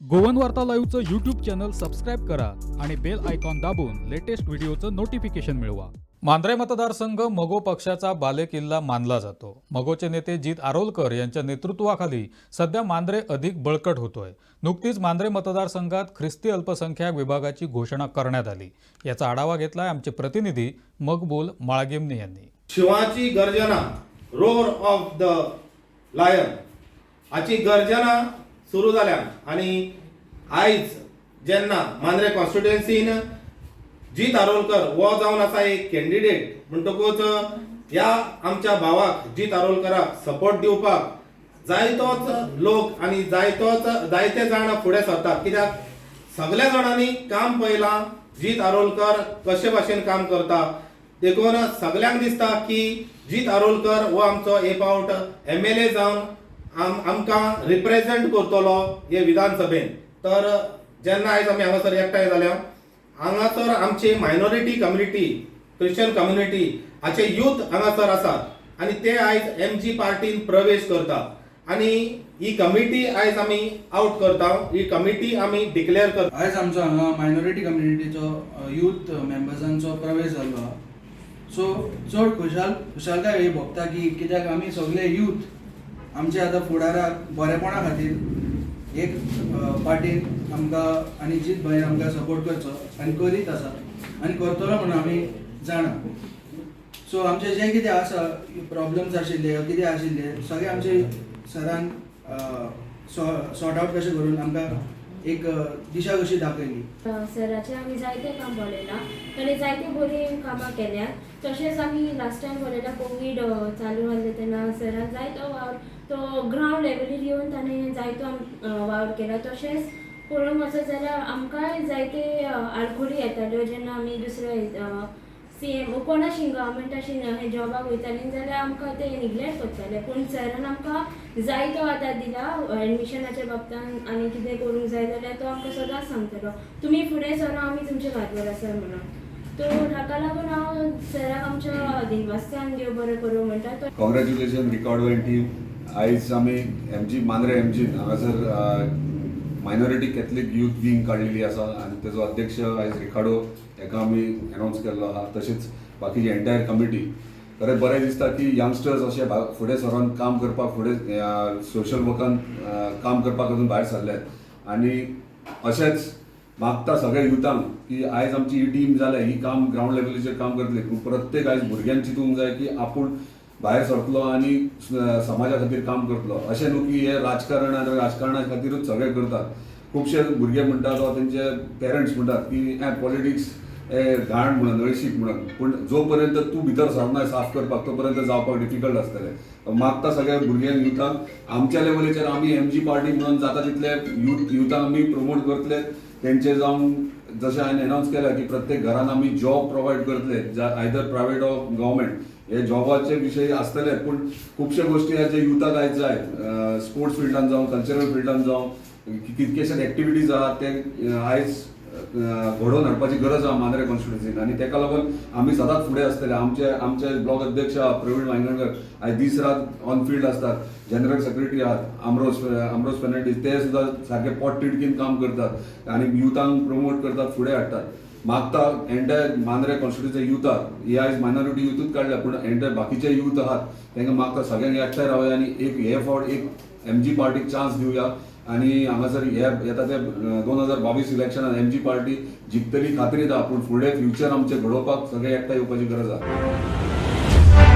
Goan वार्ता लाईव्हचं YouTube channel subscribe करा आणि बेल आयकॉन दाबून लेटेस्ट व्हिडिओचं नोटिफिकेशन मिळवा. मांद्रे मतदारसंघ मगो पक्षाचा बालेकिल्ला मानला जातो. मगोचे नेते जीत आरोलकर यांच्या नेतृत्वाखाली सध्या मांद्रे अधिक बळकट होतोय. नुकतीच मांद्रे मतदारसंघात ख्रिस्ती अल्पसंख्याक विभागाची घोषणा करण्यात आली. याचा आढावा घेतलाय आमचे प्रतिनिधी मकबूल माळगेमने यांनी. शिवाची गर्जना रोर ऑफ द लायन हाची गर्जना सुरू जाल्या आणि आयज जेन्ना मांद्रे कॉन्स्टिट्युएन्सीन जीत तारोलकर हो जावन आसा एक कॅन्डिडेट म्हणटकूच ह्या आमच्या भावाक जीत तारोलकराक सपोर्ट दिवपाक जायतोच लोक आणि जायतोच जायते जाण फुडें सरतात. कित्याक? सगळ्या जाणांनी काम पळयलां जीत आरोलकर कशे भाशेन काम करता? देखून सगळ्यांक दिसता की जीत आरोलकर हो आमचो एक फावट एम एल ए जावन आम आमकां रिप्रेझेंट करतलो हे विधानसभेन. तर जेन्ना आयज आमी हांगासर एकठांय जाल्या हांगासर आमची मायनॉरिटी कम्युनिटी क्रिश्चन कम्युनिटी हाचे यूथ हांगासर आसात. आनी ते आयज एम जी पार्टीन प्रवेश करता आनी ही कमिटी आयज आमी आउट करता ही कमिटी आमी डिक्लेअर करता आयज आमचो हांगा मायनॉरिटी कम्युनिटीचो यूथ मेंबर्सांचो प्रवेश जाल्लो. आहा सो चड खुशाल खुशालकाय भोगता की कित्याक आमी सगळे यूथ आमच्या आतां फुडाराक बरेपणा खातीर एक पाटीन पार्टीन आमकां आनी जीत भाई आमकां सपोर्ट करचो आनी करीत आसा आनी करतलो म्हणून आमी जाणा सो आमचे जे कितें आसा प्रॉब्लम्स आशिल्ले कितें आशिल्ले सगळे आमचे सरान सॉर्ट आउट कशें करून आमकां एक दिशा कशी दाखयली सराचे आमी जायते काम बरयलां ताणें जायते बरी कामां केल्यात तशेंच आमी लास्ट टायम पळयलां कोवीड चालू आसलें तेन्ना सरान जायतो वावर. तो ग्रावंड लेवलीर येवन ताणें जायतो वावर केला. तशेंच पळोवंक वचत जाल्यार आमकांय जायते अ, येताल्यो जेन्ना आमी दुसरे सी एम कोणाशी गव्हर्मेंटाशी हे जॉबाक वयतालीं जाल्यार आमकां ते निग्लेक्ट करताले पूण सरान आमकां जाय तो आदार दिला एडमिशनाच्या बाबतान आनी कितें करूंक जाय जाल्यार तो आमकां सदांच सांगतलो तुमी फुडें सरो आमी तुमचे फाटभर आसा म्हणून. तर हाका लागून हांव सराक आमच्या देवस्थान देव बरें करूं म्हणटा तो रिकॉर्ड टीम आयज आमी M G Mandrem M G हांगासर मायनॉरिटी कॅथलीक युथ विंग काढलेली आसा आनी तेजो अध्यक्ष आयज रिकार्डो हेका आमी अनावन्स केल्लो आहा तशेंच बाकीची एन्टायर कमिटी खरें बरें दिसता की यंगस्टर्स अशे फुडें सरोन काम करपाक फुडें सोशल वर्कान काम करपाक अजून भायर सरल्यात आनी अशेंच मागता सगळ्या युथांक की आयज आमची ही टीम जाल्या ही काम ग्राउंड लेवलीचेर काम करतली पूण प्रत्येक आयज भुरग्यांक चिंतूंक जाय की आपूण भायर सरतलो आनी समाजा खातीर काम करतलो. अशें न्हू की हे राजकारण आनी राजकारणा खातीरूच सगळे करतात. खुबशे भुरगे म्हणटात वा तेंचे पेरंट्स म्हणटात की हे पॉलिटिक्स हे घाण म्हणून नळशीक म्हणून. पूण जो पर्यंत तूं भितर सरना साफ करपाक तो पर्यंत जावपाक डिफिकल्ट आसतलें मागता सगळ्या भुरग्यांक युथांक आमच्या लेवलीचेर आमी एम जी पार्टी म्हणून जाता तितले यूथ युथांक आमी प्रमोट करतले. तेंचे जावन जशें हांवें अनावन्स केला की प्रत्येक घरान आमी जॉब प्रोवायड करतले आयदर प्रायवेट ऑर गव्हर्मेंट हे जॉबाचे विशय आसतले पूण खुबशे गोश्टी आहा जे युथाक आयज जाय स्पोर्ट्स फिल्डान जावं कल्चरल फिल्डान जावं कितकेशे एक्टिविटीज आहात ते आयज घडोवन हाडपाची गरज आहा मांद्रे कॉन्स्टिट्युन्सीन आनी तेका लागून आमी सदांच फुडें आसतले आमचे आमचे ब्लॉक अध्यक्ष आहा प्रवीण वांयगणकर आयज दीस रात ऑन फील्ड असतात जनरल सेक्रेटरी आहात आमरोज आमरोज फेर्नांडीस ते सुद्दां सारखे पोट तिडकीन काम करतात आनी युथांक प्रमोट करतात फुडें हाडटात मागता एंटायर मांद्रे कॉन्स्टिट्युन्सी युथ आहात हे आयज मायनॉरिटी युथूच काडल्या पूण एंटायर बाकीचे युथ आहात. तांकां मागता सगळ्यांक एकठांय रावया आनी एक हे फावट एक एम जी पार्टीक चान्स दिवया आनी हांगासर हे येता ते दोन हजार बावीस इलेक्शनान एम जी पार्टी जिखतली खात्री आहा पूण फुडें फ्युचर आमचें घडोवपाक सगळे एकठांय येवपाची गरज आहा.